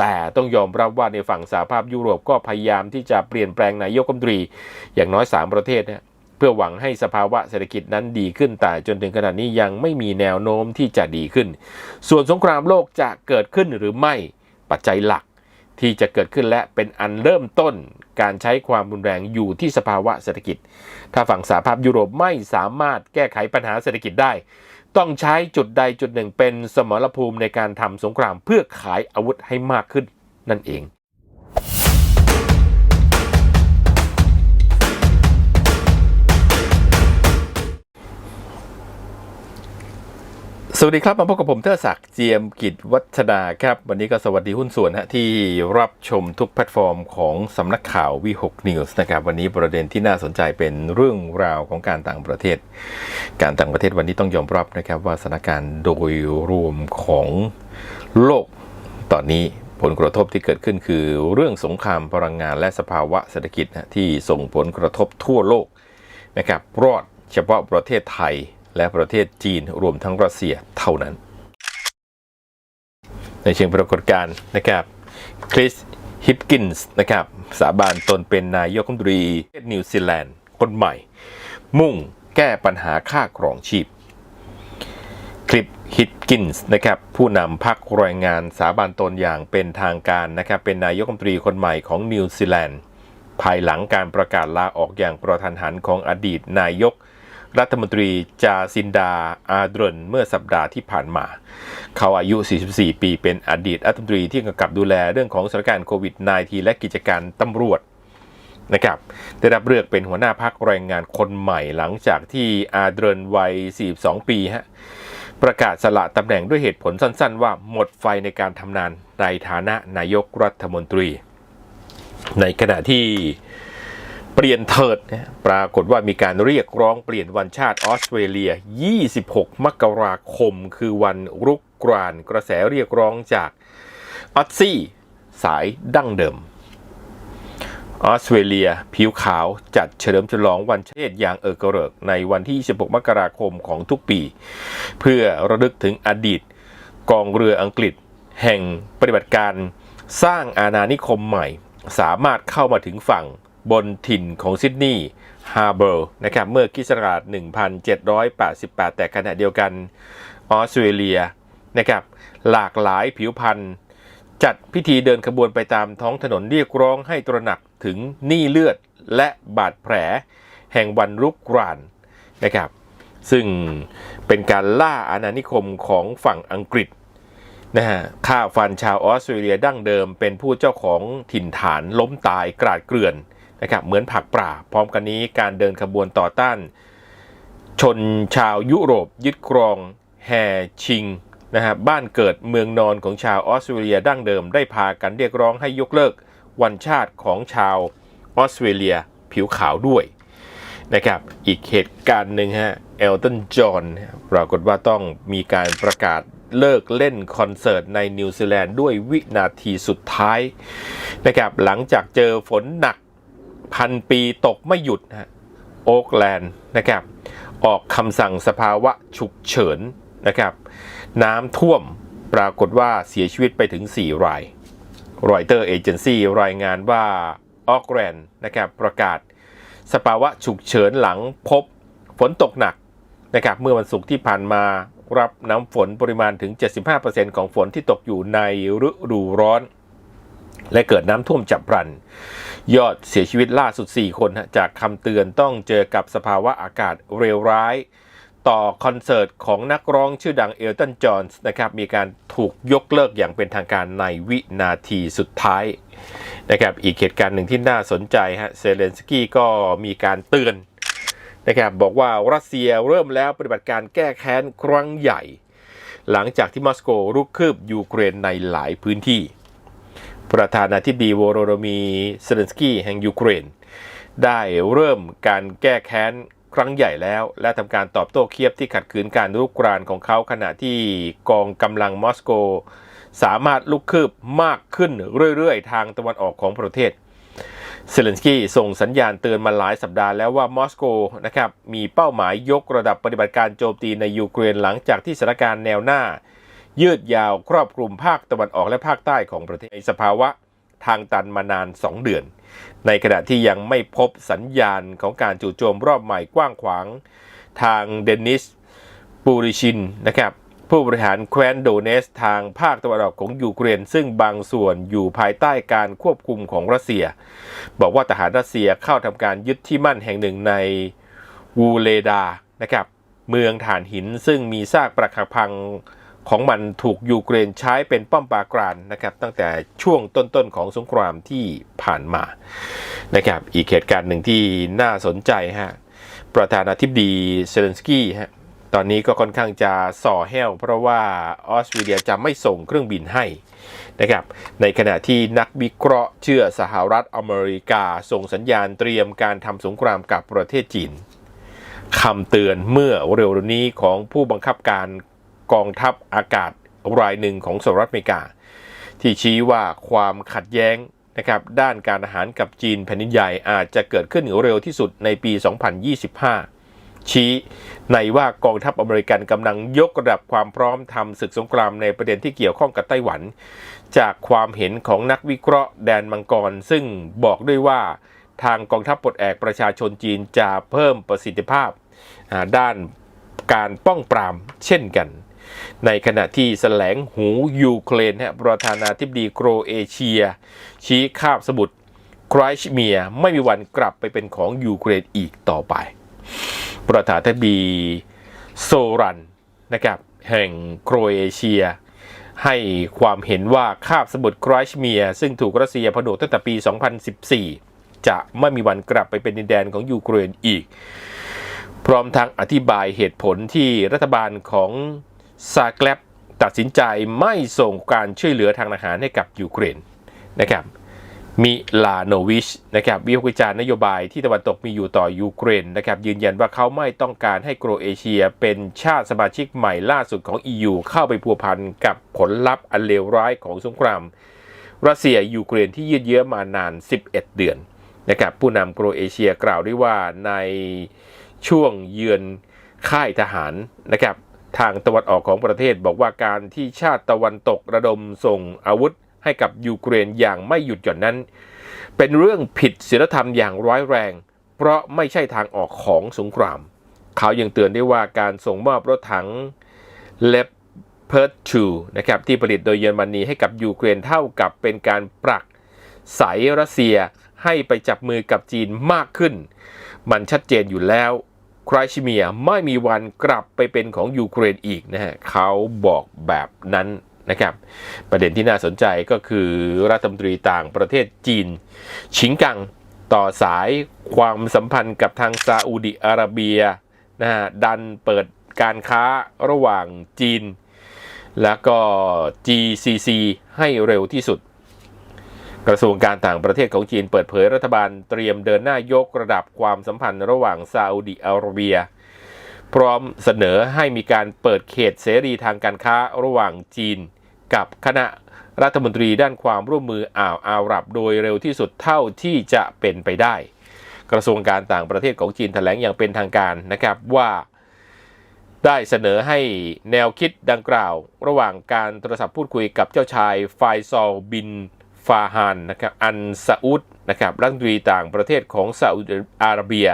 แต่ต้องยอมรับว่าในฝั่งสหภาพยุโรปก็พยายามที่จะเปลี่ยนแปลงนายกรัฐมนตรี อย่างน้อย 3 ประเทศเนี่ยเพื่อหวังให้สภาวะเศรษฐกิจนั้นดีขึ้น แต่จนถึงขณะนี้ยังไม่มีแนวโน้มที่จะดีขึ้น ส่วนสงครามโลกจะเกิดขึ้นหรือไม่ปัจจัยหลักที่จะเกิดขึ้นและเป็นอันเริ่มต้นการใช้ความรุนแรงอยู่ที่สภาวะเศรษฐกิจ ถ้าฝั่งสหภาพยุโรปไม่สามารถแก้ไขปัญหาเศรษฐกิจได้ ต้องใช้จุดใดจุดหนึ่งเป็นสมรภูมิในการทำสงครามเพื่อขายอาวุธให้มากขึ้นนั่นเอง สวัสดีครับ มาพบกับผมเทอศักดิ์เจียมกิจวัฒนาครับ วันนี้ก็สวัสดีหุ้นส่วนฮะที่รับชมทุกแพลตฟอร์มของสำนักข่าววีหกนิวส์นะครับวันนี้ประเด็นที่น่าสนใจเป็นเรื่องราวของการต่างประเทศ การต่างประเทศวันนี้ต้องยอมรับนะครับว่าสถานการณ์โดยรวมของโลกตอนนี้ผลกระทบที่เกิดขึ้นคือเรื่องสงครามพลังงานและสภาวะเศรษฐกิจนะที่ส่งผลกระทบทั่วโลกนะครับรอดเฉพาะประเทศไทย และประเทศจีนรวมทั้งรัสเซียเท่านั้น ในเชิงปรากฏการณ์นะครับคริสฮิปกินส์นะครับสาบานตนเป็นนายกรัฐมนตรีประเทศนิวซีแลนด์คนใหม่ มุ่งแก้ปัญหาค่าครองชีพ คลิปฮิตกินส์นะครับผู้นำพักแรงงานสาบานตนอย่างเป็นทางการนะครับเป็นนายกรัฐมนตรีคนใหม่ของนิวซีแลนด์ภายหลังการประกาศลาออกอย่างประทันหันของอดีตนายก รัฐมนตรีจาซินดาอารเดรนเมื่อสัปดาห์ที่ผ่านมา เขาอายุ 44 ปีเป็นอดีตรัฐมนตรีที่กำกับดูแลเรื่องของสถานการณ์โควิด -19 และกิจการตำรวจนะครับได้รับเลือกเป็นหัวหน้าพักแรงงานคนใหม่หลังจากที่อารเดรนวัย 42 ปีฮะประกาศสละตำแหน่งด้วยเหตุผลสั้นๆ ว่าหมดไฟในการทำงานในฐานะนายกรัฐมนตรี ในขณะที่ ปลี่ยนเถิดปรากฏว่ามีการเรียกร้องเปลี่ยนวันชาติออสเตรเลีย 26 มกราคม คือวันรุกรานกระแสเรียกร้องจากออสซี่ สายดั้งเดิม ออสเตรเลียผิวขาวจัดเฉลิมฉลองวันเชษอย่างเออกระเริก ในวันที่ 26 มกราคมของทุกปี เพื่อระลึกถึงอดีต กองเรืออังกฤษ แห่งปฏิบัติการสร้างอาณานิคมใหม่ สามารถเข้ามาถึงฝั่ง บนถิ่นของซิดนีย์ฮาร์เบอร์นะครับเมื่อคิสต์ศักราช1788 แต่ขณะเดียวกันออสเตรเลียนะครับหลากหลายผิวพันธุ์จัดพิธีเดินขบวนไปตามท้องถนนเรียกร้องให้ตระหนักถึงหนี้เลือดและบาดแผล แห่งวันรุกรานนะครับซึ่งเป็นการล่าอาณานิคมของฝั่งอังกฤษนะฮะฆ่าฟันชาวออสเตรเลียดั้งเดิมเป็นผู้เจ้าของถิ่นฐานล้มตายกราดเกลื่อน นะครับเหมือนผักปลาพร้อมกันนี้การเดินขบวนต่อต้าน ชนชาวยุโรปยึดครองแฮชิงนะฮะบ้านเกิดเมืองนอนของชาวออสเตรเลียดั้งเดิมได้พากันเรียกร้องให้ยกเลิกวันชาติของชาวออสเตรเลียผิวขาวด้วยนะครับอีกเหตุการณ์หนึ่งฮะเอลตันจอห์นปรากฏว่าต้องมีการประกาศเลิกเล่นคอนเสิร์ตในนิวซีแลนด์ด้วยวินาทีสุดท้ายนะครับหลังจากเจอฝนหนัก พันปีตกไม่หยุดฮะโอ๊กแลนด์นะครับออกคำสั่งสภาวะฉุกเฉินนะครับน้ำท่วมปรากฏว่าเสียชีวิตไปถึง 4 รายรอยเตอร์เอเจนซี่รายงานว่าออกแลนด์นะครับประกาศสภาวะฉุกเฉินหลังพบฝนตกหนักนะครับเมื่อวันศุกร์ที่ผ่านมารับน้ำฝนปริมาณถึง 75%ของฝนที่ตกอยู่ในฤดูร้อน และเกิดน้ำท่วมฉับพลัน ยอดเสียชีวิตล่าสุด 4 คนจากคำเตือนต้องเจอกับสภาวะอากาศเร็วร้าย ต่อคอนเสิร์ตของนักร้องชื่อดังเอลตันจอห์นส์นะครับมีการถูกยกเลิกอย่างเป็นทางการในวินาทีสุดท้ายนะครับอีกเหตุการณ์หนึ่งที่น่าสนใจฮะเซเลนสกี้ก็มีการเตือนนะครับบอกว่ารัสเซียเริ่มแล้วปฏิบัติการแก้แค้นครั้งใหญ่ หลังจากที่มอสโกรุกคืบยูเครนในหลายพื้นที่ ประธานาธิบดีโวโรโดมีเซเลนสกี้แห่งยูเครน ได้เริ่มการแก้แค้นครั้งใหญ่แล้ว และทำการตอบโต้เคียบที่ขัดขืนการรุกรานของเขาขณะที่กองกำลังมอสโก สามารถลุกคืบมากขึ้นเรื่อยๆ ทางตะวันออกของประเทศเซเลนสกี้ส่งสัญญาณเตือนมาหลายสัปดาห์แล้วว่ามอสโกนะครับมีเป้าหมายยกระดับปฏิบัติการโจมตีในยูเครนหลังจากที่สถานการณ์แนวหน้า ยืดยาวครอบคลุมภาคตะวันออกและภาคใต้ของประเทศในสภาวะทางตันมานาน 2 เดือน ในขณะที่ยังไม่พบสัญญาณของการจู่โจมรอบใหม่กว้างขวาง ทางเดนิสปูริชินนะครับผู้บริหารแคว้นโดเนสทางภาคตะวันออกของยูเครน ซึ่งบางส่วนอยู่ภายใต้การควบคุมของรัสเซีย บอกว่าทหารรัสเซียเข้าทำการยึดที่มั่นแห่งหนึ่งในวูเลดานะครับเมืองฐานหินซึ่งมีซากปรักหักพัง ของมันถูกยูเครนใช้เป็นป้อมปราการนะครับ ตั้งแต่ช่วงต้นๆของสงครามที่ผ่านมานะครับ อีกเหตุการณ์หนึ่งที่น่าสนใจฮะประธานาธิบดีเซเลนสกี้ฮะตอนนี้ก็ค่อนข้างจะส่อแห้ว เพราะว่าออสเตรเลียจะไม่ส่งเครื่องบินให้นะครับ ในขณะที่นักวิเคราะห์เชื่อสหรัฐอเมริกา ส่งสัญญาณเตรียมการทำสงครามกับประเทศจีนคำเตือนเมื่อเร็วๆนี้ของผู้บังคับการ กองทัพอากาศรายหนึ่งของสหรัฐอเมริกา ที่ชี้ว่าความขัดแย้งนะครับด้านการอาหารกับจีนแผ่นดินใหญ่อาจจะเกิดขึ้นเร็วที่สุดในปี 2025 ชี้ในว่ากองทัพอเมริกันกำลังยกระดับความพร้อมทำศึกสงครามในประเด็นที่เกี่ยวข้องกับไต้หวัน จากความเห็นของนักวิเคราะห์แดนมังกร ซึ่งบอกด้วยว่าทางกองทัพปลดแอกประชาชนจีนจะเพิ่มประสิทธิภาพด้านการป้องปรามเช่นกัน ในขณะที่แสลงหูยูเครนฮะประธานาธิบดีโครเอเชีย ชี้คาบสมุทรไครชเมียไม่มีวันกลับไปเป็นของยูเครนอีกต่อไป ประธานาธิบดีโซรันนะครับแห่งโครเอเชีย ให้ความเห็นว่าคาบสมุทรไครชเมีย ซึ่งถูกรัสเซียผนวกตั้งแต่ปี 2014 จะไม่มีวันกลับไปเป็นดินแดนของยูเครนอีก พร้อมทั้งอธิบายเหตุผลที่รัฐบาลของ ซาแกลบตัดสินใจไม่ส่งการช่วยเหลือทางอาหารให้กับยูเครนนะครับมิลาโนวิชนะครับวิพากษ์วิจารณ์นโยบายที่ตะวันตกมีอยู่ต่อยูเครนนะครับยืนยันว่าเขาไม่ต้องการให้โครเอเชียเป็นชาติสมาชิกใหม่ล่าสุดของ EU เข้าไปพัวพันกับผลลัพธ์อันเลวร้ายของสงคราม รัสเซียยูเครนที่ยืดเยื้อมานาน 11 เดือนนะครับผู้นำโครเอเชียกล่าวด้วยว่าในช่วงเยือนค่ายทหารนะครับ ทางตะวันออกของประเทศบอกว่าการที่ชาติตะวันตกระดมส่งอาวุธให้กับยูเครนอย่างไม่หยุดหย่อนนั้น เป็นเรื่องผิดศีลธรรมอย่างร้ายแรง เพราะไม่ใช่ทางออกของสงคราม เขายังเตือนได้ว่าการส่งมอบรถถังเลปเพิร์ตชูนะครับที่ผลิตโดยเยอรมนีให้กับยูเครนเท่ากับเป็นการปรักใสรัสเซียให้ไปจับมือกับจีนมากขึ้น มันชัดเจนอยู่แล้ว ครชิเมียไม่มีวันกลับไปเป็นของยูเครนอีกนะฮะเขาบอกแบบนั้นนะครับประเด็นที่น่าสนใจก็คือรัฐมนตรีต่างประเทศจีน ชิงกังต่อสายความสัมพันธ์กับทางซาอุดิอาระเบียนะฮะดันเปิดการค้าระหว่างจีน แล้วก็ GCC ให้เร็วที่สุด กระทรวงการต่างประเทศของจีนเปิดเผยรัฐบาลเตรียมเดินหน้ายกระดับความสัมพันธ์ระหว่างซาอุดิอาระเบีย พร้อมเสนอให้มีการเปิดเขตเสรีทางการค้าระหว่างจีน กับคณะรัฐมนตรีด้านความร่วมมืออ่าวอาหรับโดยเร็วที่สุดเท่าที่จะเป็นไปได้ กระทรวงการต่างประเทศของจีนแถลงอย่างเป็นทางการนะครับว่าได้เสนอให้แนวคิดดังกล่าว ระหว่างการโทรศัพท์พูดคุยกับเจ้าชายไฟซอลบิน ฟาฮานนะครับอันซาอุดนะครับรัฐมนตรีต่างประเทศของซาอุดิอาระเบีย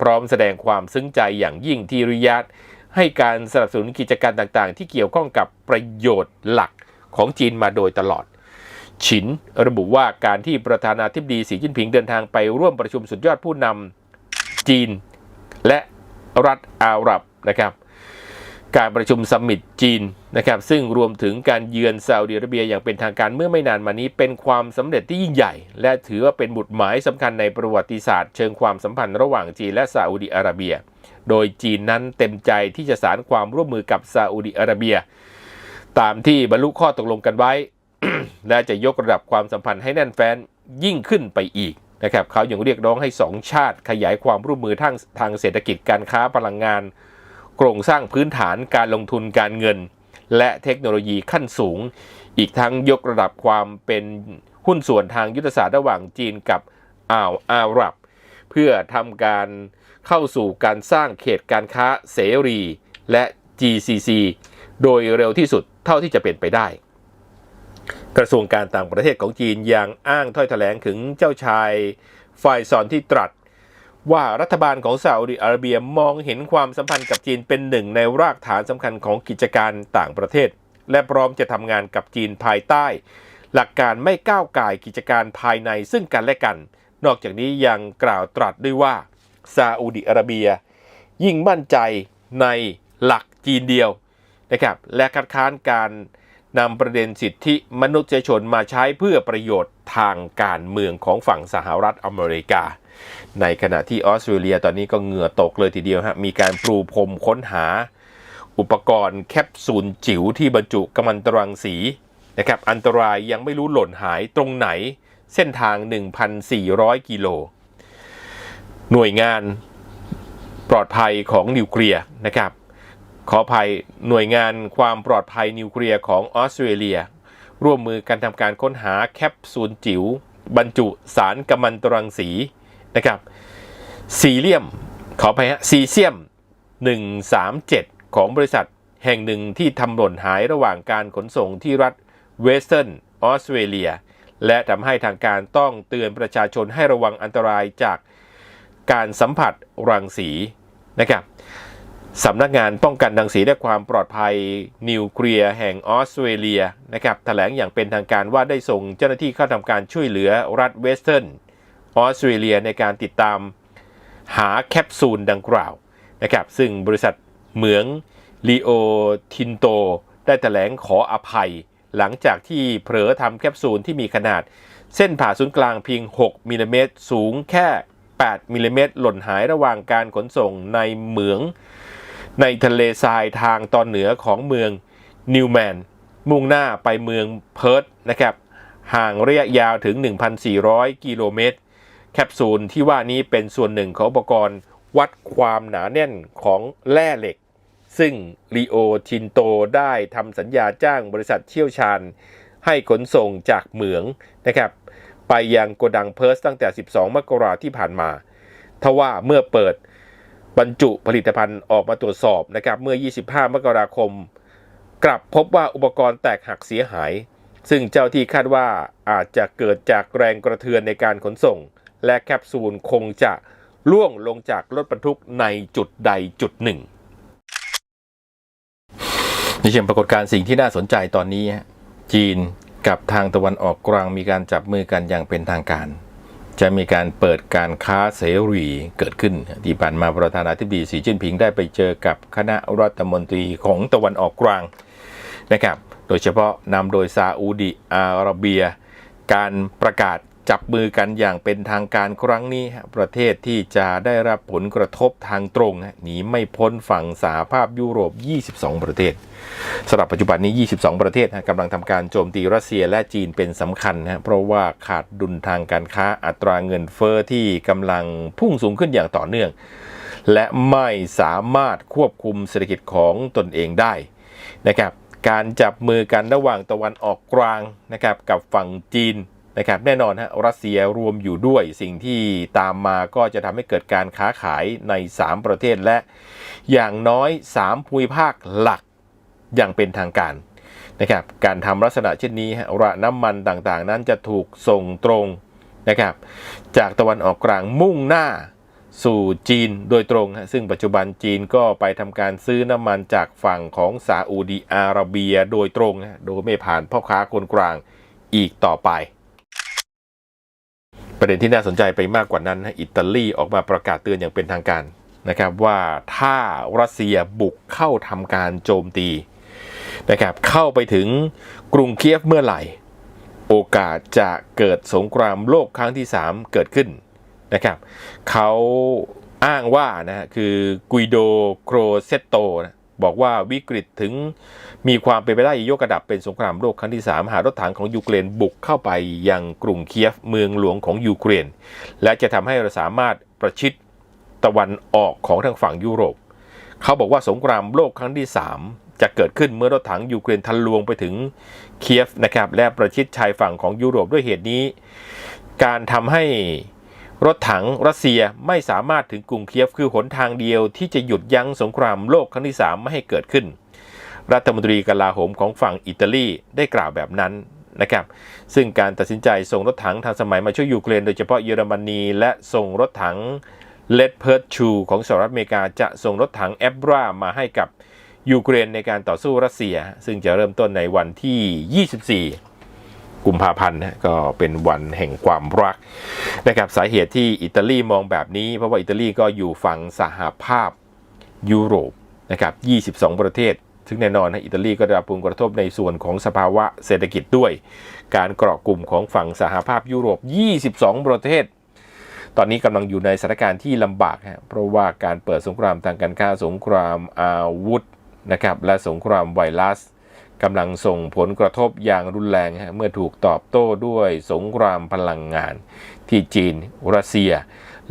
พร้อมแสดงความซึ้งใจอย่างยิ่งที่ริยาดให้การสนับสนุนกิจการต่างๆ ที่เกี่ยวข้องกับประโยชน์หลักของจีนมาโดยตลอด ฉินระบุว่าการที่ประธานาธิบดีสีจิ้นผิงเดินทางไปร่วมประชุมสุดยอดผู้นำจีน และรัฐอาหรับนะครับ การประชุมซัมมิตจีนนะครับซึ่งรวมถึงการเยือนซาอุดิอาระเบียอย่างเป็นทางการเมื่อไม่นานมานี้ เป็นความสำเร็จที่ยิ่งใหญ่ และถือว่าเป็นบุตรหมายสำคัญในประวัติศาสตร์เชิงความสัมพันธ์ระหว่างจีนและซาอุดิอาระเบีย โดยจีนนั้นเต็มใจที่จะสารความร่วมมือกับซาอุดิอาระเบีย ตามที่บรรลุข้อตกลงกันไว้ และจะยกระดับความสัมพันธ์ให้แน่นแฟ้นยิ่งขึ้นไปอีกนะครับเขายังเรียกร้องให้สองชาติขยายความร่วมมือทางทางเศรษฐกิจการค้าพลังงาน โครงสร้างพื้นฐานการลงทุนการเงิน และเทคโนโลยีขั้นสูง อีกทั้งยกระดับความเป็นหุ้นส่วนทางยุทธศาสตร์ระหว่างจีนกับอ่าวอาหรับ เพื่อทำการเข้าสู่การสร้างเขตการค้าเสรีและ GCC โดยเร็วที่สุดเท่าที่จะเป็นไปได้ กระทรวงการต่างประเทศของจีนยังอ้างถ้อยแถลงถึงเจ้าชายไฟซอนที่ตรัส ว่ารัฐบาลของซาอุดิอาระเบียมองเห็นความสัมพันธ์กับจีนเป็นหนึ่งในรากฐานสำคัญของกิจการต่างประเทศ และพร้อมจะทำงานกับจีนภายใต้ หลักการไม่ก้าวไก่กิจการภายในซึ่งกันและกัน นอกจากนี้ยังกล่าวตรัสด้วยว่าซาอุดิอาระเบีย ยิ่งมั่นใจในหลักจีนเดียวนะครับและคัดค้านการนำประเด็นสิทธิมนุษยชนมาใช้เพื่อประโยชน์ทางการเมืองของฝั่งสหรัฐอเมริกา ในขณะที่ออสเตรเลียตอนนี้ก็เหงื่อตกเลยทีเดียวฮะ มีการปรูพรมค้นหา อุปกรณ์แคปซูลจิ๋วที่บรรจุกัมมันตรังสีนะครับ อันตรายยังไม่รู้หล่นหายตรงไหน เส้นทาง 1,400 กิโล หน่วยงานปลอดภัยของนิวเคลียร์นะครับ ขออภัยหน่วยงานความปลอดภัยนิวเคลียร์ของออสเตรเลีย ร่วมมือกันทำการค้นหาแคปซูลจิ๋วบรรจุสารกัมมันตรังสี นะครับซีเลียมขออภัยฮะซีเซียม 137 ของบริษัทแห่งหนึ่งที่ทำหล่นหายระหว่างการขนส่งที่รัฐเวสเทิร์นออสเตรเลีย และทำให้ทางการต้องเตือนประชาชนให้ระวังอันตรายจากการสัมผัสรังสีนะครับสำนักงานป้องกันรังสีและความปลอดภัยนิวเคลียร์แห่งออสเตรเลียนะครับแถลงอย่างเป็นทางการว่าได้ส่งเจ้าหน้าที่เข้าทำการช่วยเหลือรัฐเวสเทิร์น ออสเตรเลียในการติดตามหาแคปซูลดังกล่าวนะครับซึ่งบริษัทเหมืองลีโอทินโต ได้แถลงขออภัย หลังจากที่เผลอทำแคปซูลที่มีขนาด เส้นผ่าศูนย์กลางเพียง 6มิลลิเมตรสูงแค่ 8มิลลิเมตรหล่นหายระหว่างการขนส่งในเหมืองในทะเลทรายทางตอนเหนือของเมืองนิวแมน มุ่งหน้าไปเมืองเพิร์ตนะครับ ห่างระยะยาวถึง 1,400 กิโลเมตร แคปซูลที่ว่านี้เป็นส่วนหนึ่งของอุปกรณ์วัดความหนาแน่นของแร่เหล็ก ซึ่งลีโอทินโตได้ทำสัญญาจ้างบริษัทเชี่ยวชาญ ให้ขนส่งจากเหมืองนะครับไปยังโกดังเพิร์สตั้งแต่ 12 มกราที่ผ่านมา ทว่าเมื่อเปิดบรรจุผลิตภัณฑ์ออกมาตรวจสอบนะครับเมื่อ 25 มกราคม กลับพบว่าอุปกรณ์แตกหักเสียหาย ซึ่งเจ้าที่คาดว่าอาจจะเกิดจากแรงกระเทือนในการขนส่ง และแคปซูลคงจะล่วงลงจากรถบรรทุกในจุดใดจุดหนึ่งในเชิงปรากฏการณ์สิ่งที่น่าสนใจตอนนี้ จีนกับทางตะวันออกกลางมีการจับมือกันอย่างเป็นทางการ จะมีการเปิดการค้าเสรีเกิดขึ้น ที่ผ่านมาประธานาธิบดีสีจิ้นผิงได้ไปเจอกับคณะรัฐมนตรีของตะวันออกกลางนะครับ โดยเฉพาะนำโดยซาอุดิอาระเบีย การประกาศ จับมือกันอย่างเป็นทางการครั้งนี้ ประเทศที่จะได้รับผลกระทบทางตรงหนีไม่พ้นฝั่งสหภาพยุโรป 22 ประเทศสำหรับปัจจุบันนี้ 22 ประเทศกำลังทำการโจมตีรัสเซียและจีนเป็นสำคัญฮะเพราะว่าขาดดุลทางการค้าอัตราเงินเฟอ้อที่กำลังพุ่งสูงขึ้นอย่างต่อเนื่อง และไม่สามารถควบคุมเศรษฐกิจของตนเองได้นะครับการจับมือกันระหว่างตะวันออกกลางนะครับกับฝั่งจีน นะครับแน่นอนฮะรัสเซียรวมอยู่ด้วยสิ่งที่ตามมาก็จะทำให้เกิดการค้าขายใน 3 ประเทศและอย่างน้อย 3 ภูมิภาคหลักอย่างเป็นทางการนะครับการทำลักษณะเช่นนี้ระน้ำมันต่างๆ นั้นจะถูกส่งตรงนะครับจากตะวันออกกลางมุ่งหน้าสู่จีนโดยตรงฮะซึ่งปัจจุบันจีนก็ไปทำการซื้อน้ำมันจากฝั่งของซาอุดีอาระเบียโดยตรง โดยไม่ผ่านพ่อค้าคนกลางอีกต่อไป ประเด็นที่น่าสนใจไปมากกว่านั้นฮะอิตาลีออกมาประกาศเตือนอย่างเป็นทางการนะครับว่าถ้ารัสเซียบุกเข้าทำการโจมตีนะครับเข้าไปถึงกรุงเคียฟเมื่อไหร่ โอกาสจะเกิดสงครามโลกครั้งที่ 3 เกิดขึ้นนะครับเขาอ้างว่านะฮะคือกุยโดโครเซตโตนะ บอกว่าวิกฤตถึงมีความเป็นไปได้ยกระดับเป็นสงครามโลกครั้งที่ 3 หารถถังของยูเครนบุกเข้าไปยังกรุงเคียฟเมืองหลวงของยูเครน และจะทำให้เราสามารถประชิดตะวันออกของทางฝั่งยุโรป เขาบอกว่าสงครามโลกครั้งที่ 3 จะเกิดขึ้นเมื่อรถถังยูเครนทะลวงไปถึงเคียฟนะครับและประชิดชายฝั่งของยุโรปด้วยเหตุนี้ การทำให้ รถถังรัสเซียไม่สามารถถึงกรุงเคียฟคือหนทางเดียวที่จะหยุดยั้งสงครามโลกครั้งที่3ไม่ให้เกิดขึ้น รัฐมนตรีกลาโหมของฝั่งอิตาลีได้กล่าวแบบนั้นนะครับ ซึ่งการตัดสินใจส่งรถถังทันสมัยมาช่วยยูเครนโดยเฉพาะเยอรมนีและส่งรถถังเลดเพิร์ดชูของสหรัฐอเมริกาจะส่งรถถังแอบรามาให้กับยูเครนในการต่อสู้รัสเซีย ซึ่งจะเริ่มต้นในวันที่ 24 กุมภาพันธ์นะก็เป็นวันแห่งความรักนะครับสาเหตุที่อิตาลีมองแบบนี้ เพราะว่าอิตาลีก็อยู่ฝั่งสหภาพยุโรปนะครับ 22 ประเทศ ซึ่งแน่นอนนะอิตาลีก็ได้รับผลกระทบในส่วนของสภาวะเศรษฐกิจด้วย การเกราะกลุ่มของฝั่งสหภาพยุโรป 22 ประเทศ ตอนนี้กำลังอยู่ในสถานการณ์ที่ลำบากฮะเพราะว่าการเปิดสงครามทางการค้าสงครามอาวุธนะครับและสงครามไวรัส กำลังส่งผลกระทบอย่างรุนแรงเมื่อถูกตอบโต้ด้วยสงครามพลังงาน ที่จีน รัสเซีย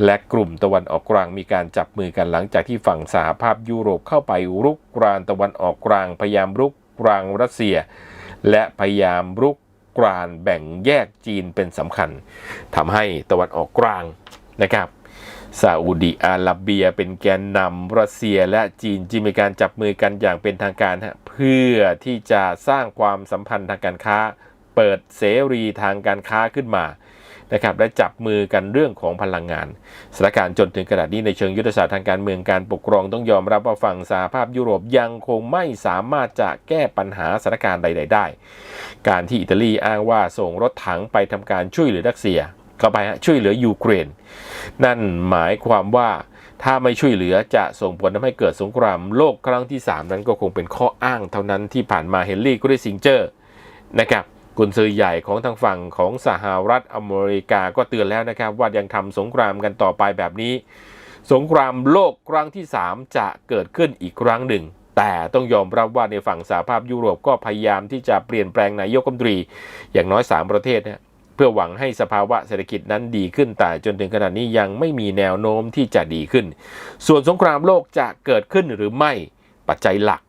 และกลุ่มตะวันออกกลางมีการจับมือกันหลังจากที่ฝั่งสหภาพยุโรปเข้าไปรุกรานตะวันออกกลางพยายามรุกรานรัสเซีย และพยายามรุกรานแบ่งแยกจีนเป็นสำคัญทำให้ตะวันออกกลางนะครับซาอุดีอาระเบียเป็นแกนนำรัสเซียและจีนจึงมีการจับมือกันอย่างเป็นทางการเพื่อที่จะสร้างความสัมพันธ์ทางการค้า เปิดเสรีทางการค้าขึ้นมานะครับและจับมือกันเรื่องของพลังงานสถานการณ์จนถึงขนาดนี้ในเชิงยุทธศาสตร์ทางการเมืองการปกครองต้องยอมรับว่าฝั่งสหภาพยุโรปยังคงไม่สามารถจะแก้ปัญหาสถานการณ์ใด ๆ ได้ การที่อิตาลีอ้างว่าส่งรถถังไปทำการช่วยเหลือรัสเซีย เข้าไปช่วยเหลือยูเครน นั่นหมายความว่า ถ้าไม่ช่วยเหลือจะส่งผลทำให้เกิดสงครามโลกครั้งที่ 3 นั้นก็คงเป็นข้ออ้างเท่านั้นที่ผ่านมาเฮนรี่กริซิงเจอร์นะครับกุนซือใหญ่ของทางฝั่งของสหรัฐอเมริกาก็เตือนแล้วนะครับว่ายังทำสงครามกันต่อไปแบบนี้ สงครามโลกครั้งที่ 3 จะเกิดขึ้นอีกครั้งหนึ่ง แต่ต้องยอมรับว่าในฝั่งสหภาพยุโรปก็พยายามที่จะเปลี่ยนแปลงนายกรัฐมนตรี อย่างน้อย 3 ประเทศเนี่ย พื่อหวังให้สภาวะเศรษฐกิจนั้นดีขึ้น แต่จนถึงขณะนี้ยังไม่มีแนวโน้มที่จะดีขึ้น ส่วนสงครามโลกจะเกิดขึ้นหรือไม่ปัจจัยหลัก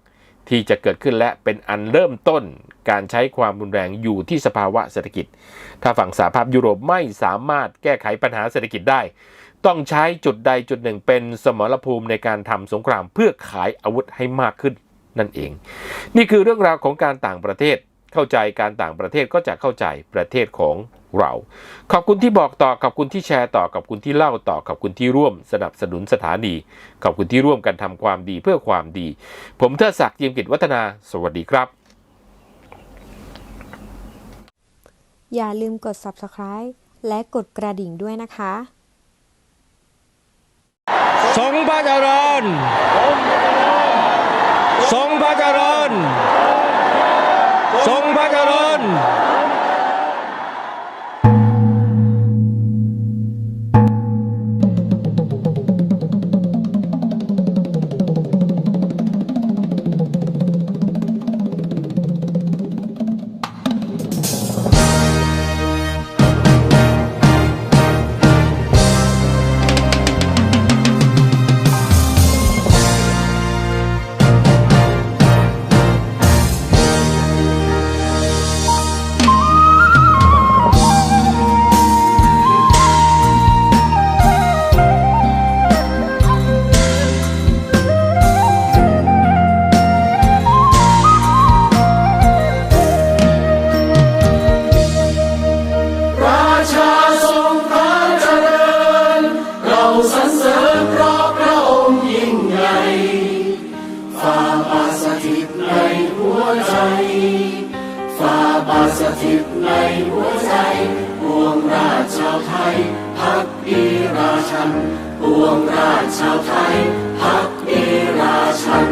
ที่จะเกิดขึ้นและเป็นอันเริ่มต้นการใช้ความรุนแรงอยู่ที่สภาวะเศรษฐกิจ ถ้าฝั่งสหภาพยุโรปไม่สามารถแก้ไขปัญหาเศรษฐกิจได้ ต้องใช้จุดใดจุดหนึ่งเป็นสมรภูมิในการทำสงครามเพื่อขายอาวุธให้มากขึ้นนั่นเอง นี่คือเรื่องราวของการต่างประเทศ เข้าใจการต่างประเทศก็จะเข้าใจประเทศของ เรา ขอบคุณที่บอกต่อ ขอบคุณที่แชร์ต่อ ขอบคุณที่เล่าต่อ ขอบคุณที่ร่วมสนับสนุนสถานี ขอบคุณที่ร่วมกันทำความดีเพื่อความดี ผมเทดศักดิ์เจียมกิจวัฒนา สวัสดีครับ อย่าลืมกด subscribe และกดกระดิ่งด้วยนะคะทรงพระเจริญทรงพระเจริญทรงพระเจริญ กดีราชันปวงราชชาวไทยพักดีราชัน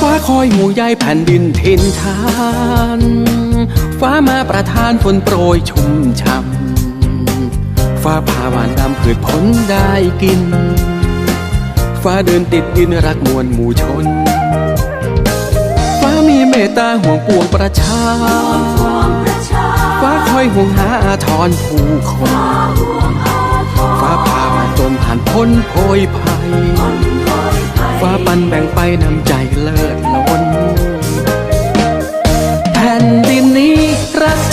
ฟ้าคอยหูใยแผ่นดินทินทาน ฟ้ามาประทานฝนโปรยชุ่มช่ำฟ้าผ่าหวานดำพืชผลได้กิน ฟ้าเดินติดดินรักมวลหมู่ชน ฟ้ามีเมตตาห่วงปวงประชา ฟ้าคอยห่วงหาอาทรผู้คน ฟ้าพามาจนผ่านพ้นโพยภัย ฟ้ฟ้าปันแบ่งไปน้ำใจเลิศล้น